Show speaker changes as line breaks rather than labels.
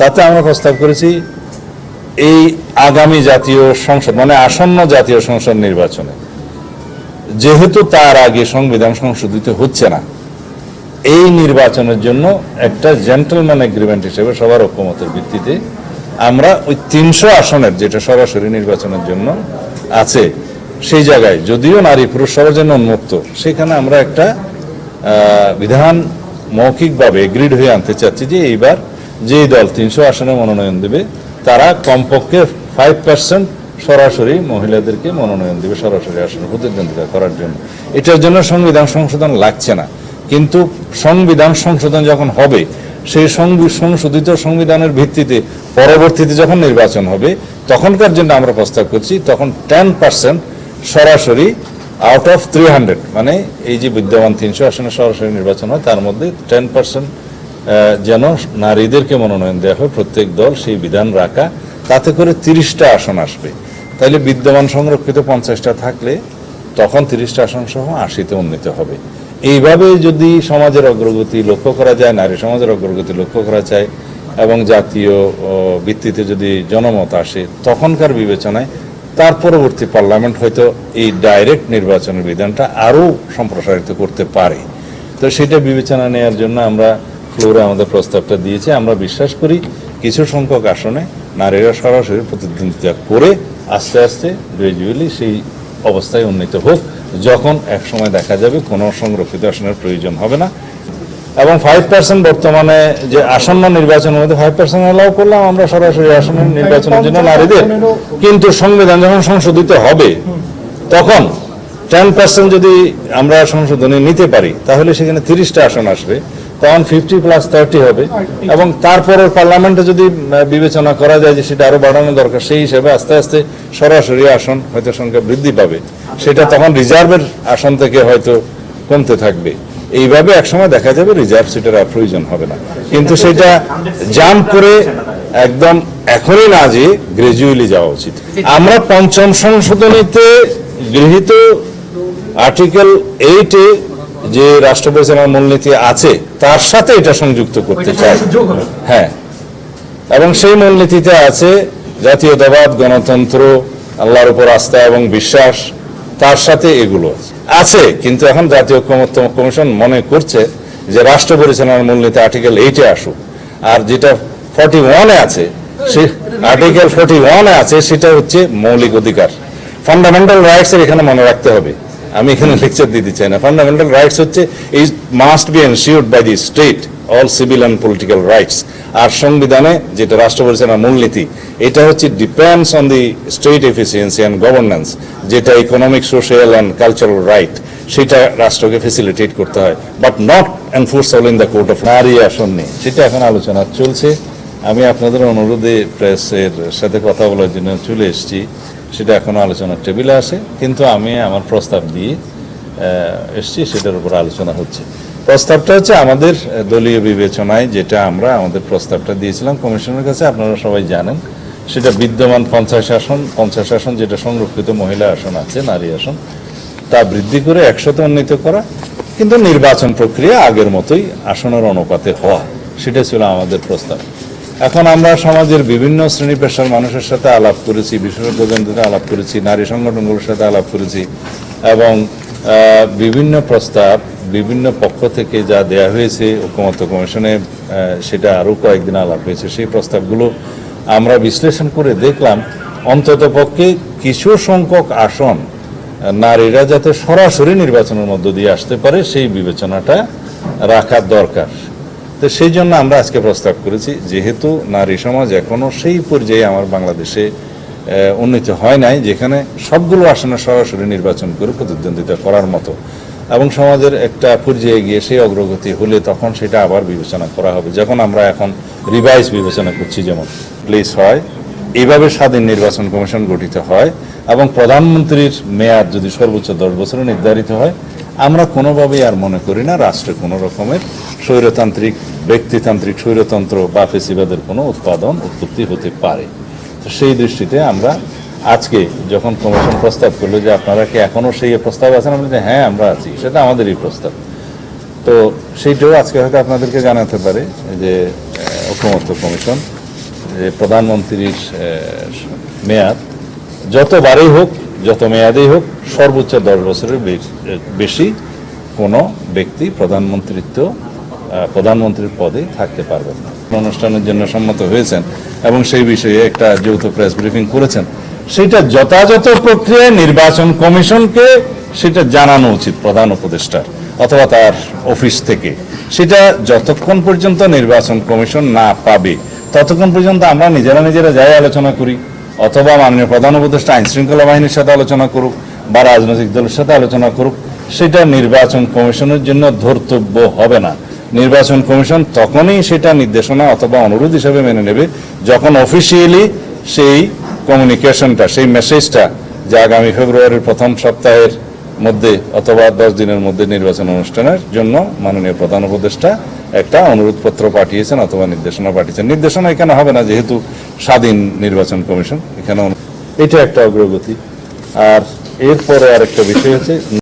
তাতে আমরা প্রস্তাব করেছি, এই আগামী জাতীয় সংসদ মানে আসন্ন জাতীয় সংসদ নির্বাচনে। যেহেতু তার আগে সংবিধান সংশোধিত হচ্ছে না, এই নির্বাচনের জন্য একটা জেন্টলম্যান এগ্রিমেন্ট হিসেবে সবার ঐক্যমতের ভিত্তিতে আমরা ওই তিনশো আসনের, যেটা সরাসরি নির্বাচনের জন্য আছে, সেই জায়গায়, যদিও নারী পুরুষ সবার জন্য উন্মুক্ত, সেখানে আমরা একটা বিধান মৌখিকভাবে এগ্রিড হয়ে আনতে চাচ্ছি যে এইবার যেই দল তিনশো আসনে মনোনয়ন দেবে, তারা কমপক্ষে ফাইভ পার্সেন্ট সরাসরি মহিলাদেরকে মনোনয়ন দেবে, সরাসরি আসনে প্রতিদ্বন্দ্বিতা করার জন্য। এটার জন্য সংবিধান সংশোধন লাগছে না। কিন্তু সংবিধান সংশোধন যখন হবে, সেই সংশোধিত সংবিধানের ভিত্তিতে পরবর্তীতে যখন নির্বাচন হবে, তখনকার জন্য আমরা প্রস্তাব করছি, তখন টেন পার্সেন্ট সরাসরি আউট অফ থ্রি হান্ড্রেড মানে এই যে বিদ্যমান তিনশো আসনে সরাসরি নির্বাচন হয়, তার মধ্যে টেন পার্সেন্ট যেন নারীদেরকে মনোনয়ন দেওয়া হয়, প্রত্যেক দল সেই বিধান রাখা, তাতে করে তিরিশটা আসন আসবে। তাহলে বিদ্যমান সংরক্ষিত পঞ্চাশটা থাকলে তখন তিরিশটা আসন সহ আশিতে উন্নীত হবে। এইভাবে যদি সমাজের অগ্রগতি লক্ষ্য করা যায়, নারী সমাজের অগ্রগতি লক্ষ্য করা যায়, এবং জাতীয় ভিত্তিতে যদি জনমত আসে, তখনকার বিবেচনায়, তার পরবর্তী পার্লামেন্ট হয়তো এই ডাইরেক্ট নির্বাচনের বিধানটা আরও সম্প্রসারিত করতে পারে। তো সেটা বিবেচনা নেওয়ার জন্য আমরা ফ্লোরে আমাদের প্রস্তাবটা দিয়েছি। আমরা বিশ্বাস করি কিছু সংখ্যক আসনে নারীরা সরাসরি প্রতিদ্বন্দ্বিতা করে আস্তে আস্তে গ্রাজুয়ালি সেই অবস্থায় উন্নীত হোক। যখন এক সময় দেখা যাবে কোনো সংরক্ষিত আসনের প্রয়োজন হবে না। এবং ফাইভ পার্সেন্ট বর্তমানে যে আসন্ন নির্বাচনের মধ্যে ফাইভ পার্সেন্ট অ্যালাউ করলাম আমরা সরাসরি আসন্ন নির্বাচনের জন্য নারীদের। কিন্তু সংবিধান যখন সংশোধিত হবে, তখন টেন পার্সেন্ট যদি আমরা সংশোধনী নিতে পারি, তাহলে সেখানে তিরিশটা আসন আসবে। তখন ফিফটি প্লাস থার্টি হবে। এবং তারপরে পার্লামেন্টে যদি বিবেচনা করা যায় যে সেটা আরও বাড়ানো দরকার, সেই হিসেবে আস্তে আস্তে সরাসরি আসন হয়তো সংখ্যা বৃদ্ধি পাবে। সেটা তখন রিজার্ভের আসন থেকে হয়তো কমতে থাকবে। এইভাবে একসময় দেখা যাবে রিজার্ভ সিটের আর প্রয়োজন হবে না। কিন্তু সেটা জাম্প করে একদম এখনই না যে গ্রাজুয়ালি যাওয়া উচিত। আমরা পঞ্চম সংশোধনীতে গৃহীত আর্টিকেল এইটে যে রাষ্ট্র পরিচালনার মূলনীতি আছে তার সাথে এটা সংযুক্ত করতে চাই। হ্যাঁ। এবং সেই মূলনীতিতে আছে জাতীয়তাবাদ গণতন্ত্র আল্লাহর উপর আস্থা এবং বিশ্বাস তার সাথে এগুলো আছে। কিন্তু এখন জাতীয় ঐক্যমত্য কমিশন মনে করছে যে রাষ্ট্র পরিচালনার মূলনীতি আর্টিকেল এইটে আসুক। আর যেটা ফর্টি ওয়ানে আছে সে আর্টিকেল ফর্টি ওয়ানে আছে সেটা হচ্ছে মৌলিক অধিকার। ফান্ডামেন্টাল রাইটসের এখানে মনে রাখতে হবে। আমি এখানে লেকচার দিতে চাই না। ফান্ডামেন্টাল রাইটস হচ্ছে এই must be ensured by the state all civil and political rights আর সংবিধানে যেটা রাষ্ট্র পরিচালনার মূলনীতি, এটা হচ্ছে depends on the state efficiency and governance যেটা economic social and cultural right সেটা রাষ্ট্রকে ফেসিলিটেট করতে হয় but not enforceable in the court of নারী আসন নিয়ে। সেটা এখন আলোচনা চলছে। আমি আপনাদের অনুরোধে প্রেসের সাথে কথা বলার জন্য চলে এসেছি। সেটা এখনও আলোচনার টেবিলে আছে, কিন্তু আমি আমার প্রস্তাব দিয়ে এসছি, সেটার উপর আলোচনা হচ্ছে। প্রস্তাবটা হচ্ছে আমাদের দলীয় বিবেচনায়, যেটা আমরা আমাদের প্রস্তাবটা দিয়েছিলাম, কমিশনের কাছে আপনারা সবাই জানেন, সেটা বিদ্যমান পঞ্চাশ আসন পঞ্চাশ আসন যেটা সংরক্ষিত মহিলা আসন আছে, নারী আসন, তা বৃদ্ধি করে একশত উন্নীত করা, কিন্তু নির্বাচন প্রক্রিয়া আগের মতোই আসনের অনুপাতে হওয়া, সেটা ছিল আমাদের প্রস্তাব। এখন আমরা সমাজের বিভিন্ন শ্রেণি পেশার মানুষের সাথে আলাপ করেছি, বিশেষজ্ঞদের সাথে আলাপ করেছি, নারী সংগঠনগুলোর সাথে আলাপ করেছি এবং বিভিন্ন প্রস্তাব, বিভিন্ন পক্ষ থেকে যা দেয়া হয়েছে ঐক্যমত্য কমিশনে সেটা আরও কয়েকদিন আলাপ হয়েছে। সেই প্রস্তাবগুলো আমরা বিশ্লেষণ করে দেখলাম, অন্তত পক্ষে কিছু সংখ্যক আসন নারীরা যাতে সরাসরি নির্বাচনের মধ্য দিয়ে আসতে পারে, সেই বিবেচনাটা রাখার দরকার। তো সেই জন্য আমরা আজকে প্রস্তাব করেছি, যেহেতু নারী সমাজ এখনও সেই পর্যায়ে আমার বাংলাদেশে উন্নীত হয় নাই, যেখানে সবগুলো আসনে সরাসরি নির্বাচন করে প্রতিদ্বন্দ্বিতা করার মতো। এবং সমাজের একটা পর্যায়ে গিয়ে সেই অগ্রগতি হলে তখন সেটা আবার বিবেচনা করা হবে, যখন আমরা এখন রিভাইজ বিবেচনা করছি যেমন। প্লেস হয় এইভাবে স্বাধীন নির্বাচন কমিশন গঠিত হয় এবং প্রধানমন্ত্রীর মেয়াদ যদি সর্বোচ্চ দশ বছরে নির্ধারিত হয় আমরা কোনোভাবেই আর মনে করি না রাষ্ট্রে কোনো রকমের স্বৈরতান্ত্রিক, ব্যক্তিতান্ত্রিক স্বৈরতন্ত্র বা ফেসিবাদের কোনো উৎপাদন, উৎপত্তি হতে পারে। তো সেই দৃষ্টিতে আমরা আজকে যখন কমিশন প্রস্তাব করল যে আপনারা কি এখনও সেই প্রস্তাব আছেন, আমরা যে হ্যাঁ আমরা আছি, সেটা আমাদেরই প্রস্তাব। তো সেইটাও আজকে হয়তো আপনাদেরকে জানাতে পারে যে ঐক্যমত্য কমিশন, যে প্রধানমন্ত্রীর মেয়াদ যতবারই হোক যত মেয়াদেই হোক, সর্বোচ্চ দশ বছরের বেশি কোনো ব্যক্তি প্রধানমন্ত্রিত্ব প্রধানমন্ত্রীর পদে থাকতে পারবে না। অনুষ্ঠানের জন্য সম্মত হয়েছেন এবং সেই বিষয়ে একটা যৌথ প্রেস ব্রিফিং করেছেন। সেটা যথাযথ প্রক্রিয়ায় নির্বাচন কমিশনকে সেটা জানানো উচিত, প্রধান উপদেষ্টার, অথবা তার অফিস থেকে। সেটা যতক্ষণ পর্যন্ত নির্বাচন কমিশন না পাবে, ততক্ষণ পর্যন্ত আমরা নিজেরা নিজেরা যাই আলোচনা করি। অথবা মাননীয় প্রধান উপদেষ্টা আইন শৃঙ্খলা বাহিনীর সাথে আলোচনা করুক বা রাজনৈতিক দলের সাথে আলোচনা করুক, সেটা নির্বাচন কমিশনের জন্য ধর্তব্য হবে না। নির্বাচন কমিশন তখনই সেটা নির্দেশনা অথবা অনুরোধ হিসেবে মেনে নেবে যখন অফিসিয়ালি সেই কমিউনিকেশনটা সেই মেসেজটা যে আগামী ফেব্রুয়ারির প্রথম সপ্তাহের মধ্যে অথবা দশ দিনের মধ্যে নির্বাচন অনুষ্ঠানের জন্য মাননীয় প্রধান উপদেষ্টা একটা অনুরোধপত্র পাঠিয়েছেন অথবা নির্দেশনা পাঠিয়েছেন। নির্দেশনা এখানে হবে না, যেহেতু স্বাধীন নির্বাচন কমিশন এখানে এটা একটা অগ্রগতি। আর এরপরে আরেকটা বিষয় হচ্ছে